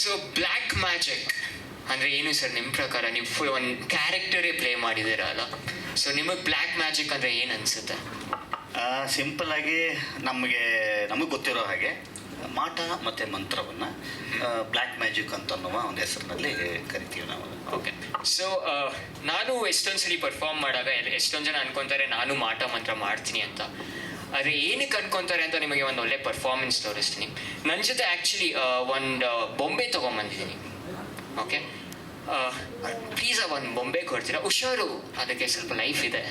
So black magic ಅಂದರೆ ಏನು sir ನಿಮ್ಮ ಪ್ರಕಾರ? ನೀವು ಫುಲ್ ಒಂದು ಕ್ಯಾರೆಕ್ಟರೇ ಪ್ಲೇ ಮಾಡಿದ್ದೀರಲ್ಲ. ಸೊ ನಿಮಗೆ ಬ್ಲ್ಯಾಕ್ ಮ್ಯಾಜಿಕ್ ಅಂದರೆ ಏನು ಅನಿಸುತ್ತೆ? ಸಿಂಪಲ್ ಆಗಿ ನಮಗೆ ನಮಗೆ ಗೊತ್ತಿರೋ ಹಾಗೆ ಮಾಟ ಮತ್ತು ಮಂತ್ರವನ್ನು ಬ್ಲ್ಯಾಕ್ ಮ್ಯಾಜಿಕ್ ಅಂತ ಅನ್ನುವ ಒಂದು ಹೆಸರಿನಲ್ಲಿ ಕರಿತೀವಿ ನಾವು. ಓಕೆ ಸೊ ನಾನು ಎಷ್ಟೊಂದು ಸಲ ಪರ್ಫಾರ್ಮ್ ಮಾಡಾಗ ಎಷ್ಟೊಂದು ಜನ ಅನ್ಕೊಂತಾರೆ ನಾನು ಮಾಟ ಮಂತ್ರ ಮಾಡ್ತೀನಿ ಅಂತ. ಆದರೆ ಏನಕ್ಕೆ ಅನ್ಕೊಂತಾರೆ ಅಂತ ನಿಮಗೆ ಒಂದು ಒಳ್ಳೆ ಪರ್ಫಾರ್ಮೆನ್ಸ್ ತೋರಿಸ್ತೀನಿ. ನನ್ನ ಜೊತೆ ಆ್ಯಕ್ಚುಲಿ ಒಂದು ಬೊಂಬೆ ತೊಗೊಂಬಂದಿದ್ದೀನಿ. ಓಕೆ ಪ್ಲೀಸ್ ಒಂದು ಬೊಂಬೆ ಕೊಡ್ತೀರಾ? ಹುಷಾರು. ಅದಕ್ಕೆ ಸ್ವಲ್ಪ ಲೈಫ್ ಇದೆ.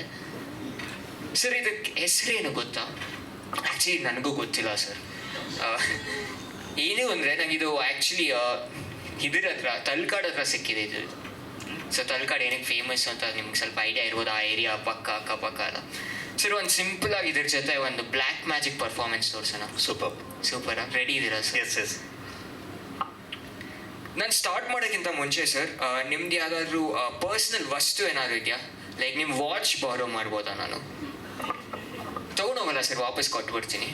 ಸರ್ ಇದಕ್ಕೆ ಹೆಸರೇನು ಗೊತ್ತಾ? ಆ್ಯಕ್ಚುಲಿ ನನಗೂ ಗೊತ್ತಿಲ್ಲ ಸರ್ ಏನು ಅಂದರೆ ನನಗಿದು ಆ್ಯಕ್ಚುಲಿ ಇದ್ರ ಹತ್ರ, ತಲ್ಕಾಡ್ ಹತ್ರ ಸಿಕ್ಕಿದೆ ಇದು. ಸೊ ತಲ್ಕಾಡ್ ಏನಕ್ಕೆ ಫೇಮಸ್ ಅಂತ ನಿಮ್ಗೆ ಸ್ವಲ್ಪ ಐಡಿಯಾ ಇರ್ಬೋದು? ಆ ಏರಿಯಾ ಪಕ್ಕ, ಅಕ್ಕಪಕ್ಕ ಎಲ್ಲ. ಸರ್ ಒಂದು ಸಿಂಪಲ್ ಆಗಿ ಇದ್ರ ಜೊತೆ ಒಂದು ಬ್ಲ್ಯಾಕ್ ಮ್ಯಾಜಿಕ್ ಪರ್ಫಾರ್ಮೆನ್ಸ್ ತೋರ್ಸೋಣ. ಸೂಪರ್ ಸೂಪರ್ ರೆಡಿ ಇದ್ದೀರಾ ಸರ್ ಎಸ್ ಎಸ್ ನಾನು ಸ್ಟಾರ್ಟ್ ಮಾಡೋಕ್ಕಿಂತ ಮುಂಚೆ ಸರ್ ನಿಮ್ದು ಯಾವುದಾದ್ರೂ ಪರ್ಸ್ನಲ್ ವಸ್ತು ಏನಾದ್ರು ಇದೆಯಾ? ಲೈಕ್ ನಿಮ್ಮ ವಾಚ್ ಬಾರೋ ಮಾಡ್ಬೋದಾ ನಾನು? ತಗೊಂಡೋಗಲ್ಲ ಸರ್ ವಾಪಸ್ ಕೊಟ್ಬಿಡ್ತೀನಿ.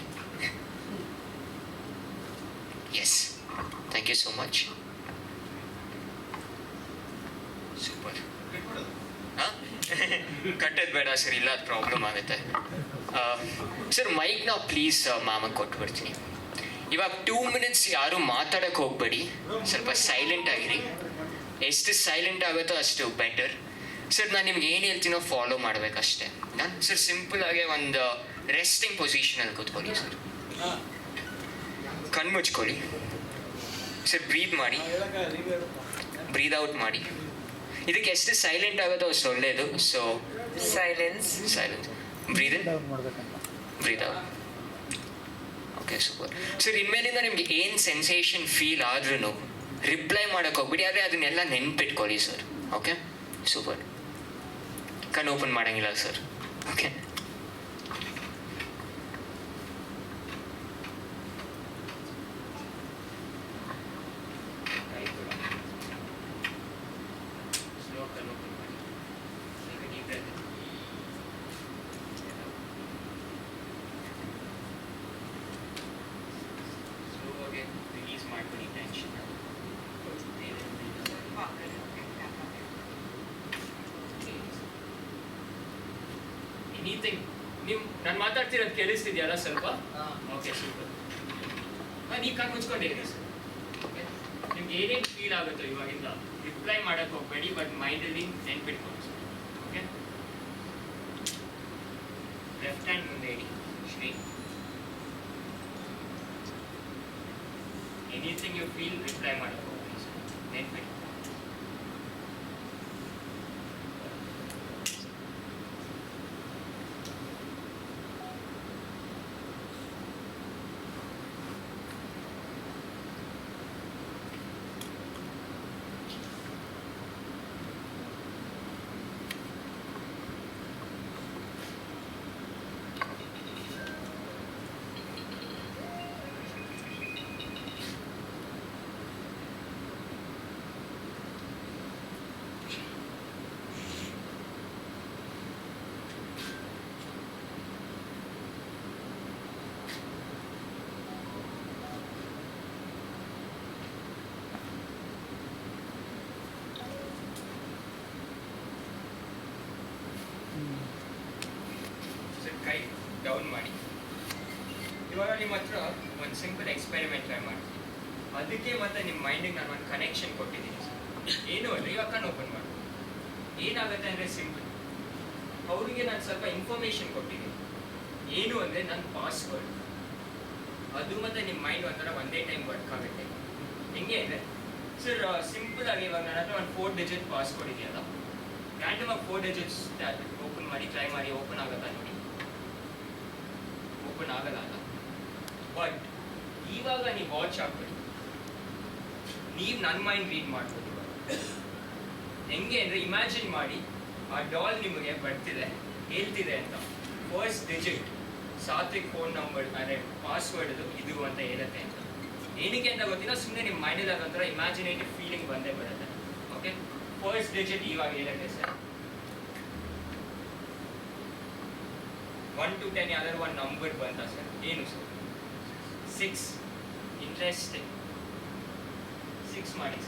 Yes thank you so much super ಕಟ್ಟೋದು ಬೇಡ ಸರ್, ಇಲ್ಲ, ಅದು ಪ್ರಾಬ್ಲಮ್ ಆಗುತ್ತೆ. ಸರ್ ಮೈಕ್ ನಾವು ಪ್ಲೀಸ್ ಮಾಮಕ್ಕೆ ಕೊಟ್ಬಿಡ್ತೀನಿ ಇವಾಗ ಟೂ ಮಿನಿಟ್ಸ್ ಯಾರು ಮಾತಾಡಕ್ಕೆ ಹೋಗ್ಬೇಡಿ. ಸ್ವಲ್ಪ ಸೈಲೆಂಟ್ ಆಗಿರಿ. ಎಷ್ಟು ಸೈಲೆಂಟ್ ಆಗುತ್ತೋ ಅಷ್ಟು ಬೆಟರ್ ಸರ್, ನಾನು ನಿಮ್ಗೆ ಏನು ಹೇಳ್ತೀನೋ ಫಾಲೋ ಮಾಡಬೇಕಷ್ಟೇ. ನಾನು ಸರ್ ಸಿಂಪಲ್ ಆಗಿ ಒಂದು ರೆಸ್ಟಿಂಗ್ ಪೊಸಿಷನಲ್ಲಿ ಕೂತ್ಕೊಳ್ಳಿ ಸರ್. ಕಣ್ಣು ಮುಚ್ಕೊಳ್ಳಿ. ಸರ್ ಬ್ರೀತ್ ಮಾಡಿ. ಬ್ರೀದ್ ಔಟ್ ಮಾಡಿ. ಇದಕ್ಕೆ ಎಷ್ಟು ಸೈಲೆಂಟ್ ಆಗೋದು ಅಷ್ಟು ಒಳ್ಳೆಯದು so silence silence breathe breathe okay super sir ಇನ್ಮೇಲಿಂದ ನಿಮ್ಗೆ ಏನು ಸೆನ್ಸೇಷನ್ ಫೀಲ್ ಆದ್ರೂ ರಿಪ್ಲೈ ಮಾಡೋಕೆ ಹೋಗ್ಬಿಡಿ ಆದರೆ ಅದನ್ನೆಲ್ಲ ನೆನ್ಪಿಟ್ಕೊಳ್ಳಿ ಸರ್ ಓಕೆ ಸೂಪರ್ ಕಣ್ಣು ಓಪನ್ ಮಾಡಂಗಿಲ್ಲ ಸರ್ ಓಕೆ ಸ್ಲೋವಾಗಿ ರಿಲೀಸ್ ಮಾಡ್ಕೊಳ್ಳಿ ಟೆನ್ಷನ್ ಎನಿಥಿಂಗ್ ನೀವು ನಾನು ಮಾತಾಡ್ತಿರೋದು ಕೇಳಿಸ್ತಿದ್ಯಲ್ಲ ಸ್ವಲ್ಪ ಓಕೆ ಸೂಪರ್ ಹಾಂ ನೀವು ಕಣ್ಣು ಮುಚ್ಕೊಂಡಿರಿ ಸರ್ ಓಕೆ ನಿಮ್ಗೆ ಏನೇನು ಫೀಲ್ ಆಗುತ್ತೋ ಇವಾಗಿಂದ ರಿಪ್ಲೈ ಮಾಡೋಕ್ಕೆ ಹೋಗಬೇಡಿ ಬಟ್ ಮೈಂಡಲ್ಲಿ ನೆನ್ಪಿಟ್ಕೊಂಡು ಓಕೆ ಲೆಫ್ಟ್ ಹ್ಯಾಂಡ್ ಮುಂದೆ ಇಡಿ, Shri. Anything you feel reply ಮಾಡೋಕ್ಕೆ ಹೋಗ್ಬೇಡಿ. ಸರ್ ನೆನ್ಪಿಟ್ಟು ಸರ್ ಕೈ ಡೌನ್ ಮಾಡಿ ಹತ್ರ ಒಂದು ಸಿಂಪಲ್ ಎಕ್ಸ್ಪೆರಿಮೆಂಟ್ ಟ್ರೈ ಮಾಡ್ತೀನಿ. ಅದಕ್ಕೆ ಮತ್ತೆ ನಿಮ್ಮ ಮೈಂಡಿಗೆ ನಾನು ಒಂದು ಕನೆಕ್ಷನ್ ಕೊಟ್ಟಿದ್ದೀನಿ ಸರ್. ಏನು ಅಲ್ಲ, ಇವಾಗ ಓಪನ್ ಮಾಡಿ ಏನಾಗುತ್ತೆ ಅಂದರೆ ಸಿಂಪಲ್ ಅವರಿಗೆ ನಾನು ಸ್ವಲ್ಪ ಇನ್ಫಾರ್ಮೇಷನ್ ಕೊಟ್ಟಿದ್ದೀನಿ. ಏನು ಅಂದರೆ ನನ್ನ ಪಾಸ್ವರ್ಡ್ ಅದು ಮತ್ತೆ ನಿಮ್ಮ ಮೈಂಡ್ ಒಂಥರ ಒಂದೇ ಟೈಮ್ ವರ್ಕ್ ಆಗುತ್ತೆ. ಹೆಂಗೆ ಅಂದರೆ ಸರ್ ಸಿಂಪಲ್ ಆಗಿ ಇವಾಗ ನನ್ನ ಹತ್ರ ಒಂದು ಫೋರ್ ಡಿಜಿಟ್ ಪಾಸ್ವರ್ಡ್ ಇದೆಯಲ್ಲ. ರ್ಯಾಂಡಮ್ ಆಗಿ ಫೋರ್ ಡಿಜಿಟ್ಸ್ ಓಪನ್ ಮಾಡಿ ಟ್ರೈ ಮಾಡಿ ಓಪನ್ ಆಗುತ್ತಾ ನೋಡಿ ಓಪನ್ ಆಗಲ್ಲ ಅಲ್ಲ ಬಟ್ ಇವಾಗ ನೀವು ವಾಚ್ ಹಾಕ್ಬಿಡಿ ನೀವು ನನ್ನ ಮೈಂಡ್ ರೀಡ್ ಮಾಡ್ಬೋದು ಹೆಂಗೆ ಅಂದರೆ ಇಮ್ಯಾಜಿನ್ ಮಾಡಿ, ಆ ಡಾಲ್ ನಿಮಗೆ ಬರ್ತಿದೆ, ಹೇಳ್ತಿದೆ ಅಂತ. First digit Satvik phone number ಅಂದರೆ ಪಾಸ್ವರ್ಡ್ ಇದು ಅಂತ ಹೇಳುತ್ತೆ ಅಂತ. ಏನಕ್ಕೆ ಅಂತ ಗೊತ್ತಿಲ್ಲ ಸುಮ್ಮನೆ ನಿಮ್ಮ ಮೈಂಡಲ್ಲಿ ಅದೊಂಥರ ಇಮ್ಯಾಜಿನೇಟಿವ್ ಫೀಲಿಂಗ್ ಬಂದೇ ಬರುತ್ತೆ. ಓಕೆ ಫಸ್ಟ್ ಡಿಜಿಟ್ ಇವಾಗ ಹೇಳುತ್ತೆ ಸರ್ ಒನ್ ಟು ಟೆನ್ ಯಾವ್ದಾದ್ರು ಒಂದು ನಂಬರ್ ಬಂತ ಸರ್ ಏನು ಸರ್ ಸಿಕ್ಸ್ ಇಂಟ್ರೆಸ್ಟಿಂಗ್ ಸಿಕ್ಸ್ ಮಾಡಿ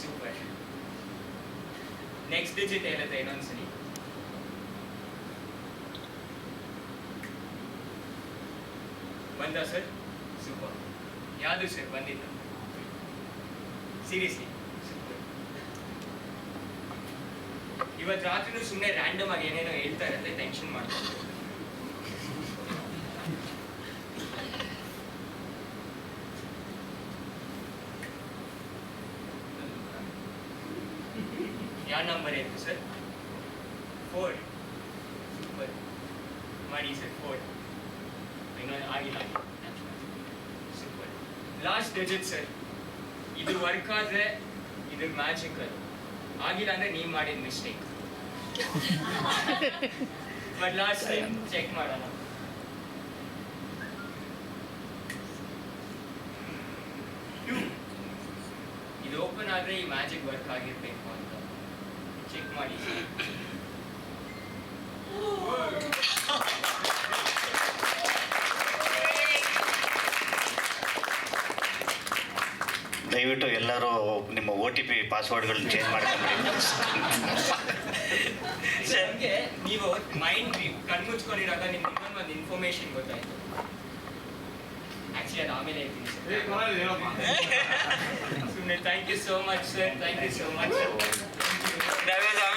ಸೂಪರ್ ನೆಕ್ಸ್ಟ್ ಡಿಜಿಟ್ ಹೇಳುತ್ತೆ ಇನ್ನೊಂದ್ಸಲಿ ಬಂದ ಸರ್ ಸೂಪರ್ ಯಾವುದು ಸರ್ ಬಂದಿಲ್ಲ ಸೀರಿಯಸ್ಲಿ ಸೂಪರ್ ಇವತ್ತು ರಾತ್ರಿನೂ ಸುಮ್ಮನೆ ರ್ಯಾಂಡಮ್ ಆಗಿ ಏನೇನೋ ಹೇಳ್ತಾ ಇರುತ್ತೆ ಟೆನ್ಷನ್ ಮಾಡ್ಕೊಂಡು ಯಾವ ನಂಬರ್ ಇತ್ತು ಸರ್ ಫೋರ್ ಸೂಪರ್ ಮಾಡಿ ಸರ್ ಫೋರ್ ಇನ್ನೊಂದು ಆಗಿಲ್ಲ ಸೂಪರ್ ಲಾಸ್ಟ್ ಡಿಜಿಟ್ ಸರ್ ಇದು ವರ್ಕ್ ಆದ್ರೆ ಇದು ಮ್ಯಾಜಿಕ್ ಅದು ಆಗಿಲ್ಲ ಅಂದ್ರೆ ನೀವು ಮಾಡಿದ mistake but last time check ಮಾಡೋಣ Two. ಇದು ಓಪನ್ ಆದ್ರೆ ಈ ಮ್ಯಾಜಿಕ್ ವರ್ಕ್ ಆಗಿರ್ಬೇಕು ಅಂತ ಚೆಕ್ ಮಾಡಿ ದಯವಿಟ್ಟು ಎಲ್ಲರೂ ನಿಮ್ಮ ಒ ಟಿ ಪಿ ಪಾಸ್ವರ್ಡ್ಗಳನ್ನ ಚೇಂಜ್ ಮಾಡ್ಕೊಂಡ್ರಿ ನನಗೆ ನೀವು ಮೈಂಡ್ ಕಣ್ಮುಚ್ಕೊಂಡಿರಾಗ ನಿಮ್ಗೆ ಇನ್ನೊಂದು ಒಂದು ಇನ್ಫಾರ್ಮೇಶನ್ ಗೊತ್ತಾಯ್ತು. ಆ್ಯಕ್ಚುಲಿ ಅದು ಆಮೇಲೆ ಹೇಳ್ತೀನಿ ಸುಮ್ಮನೆ thank you so much sir thank you so much त्यावेळेस आम्ही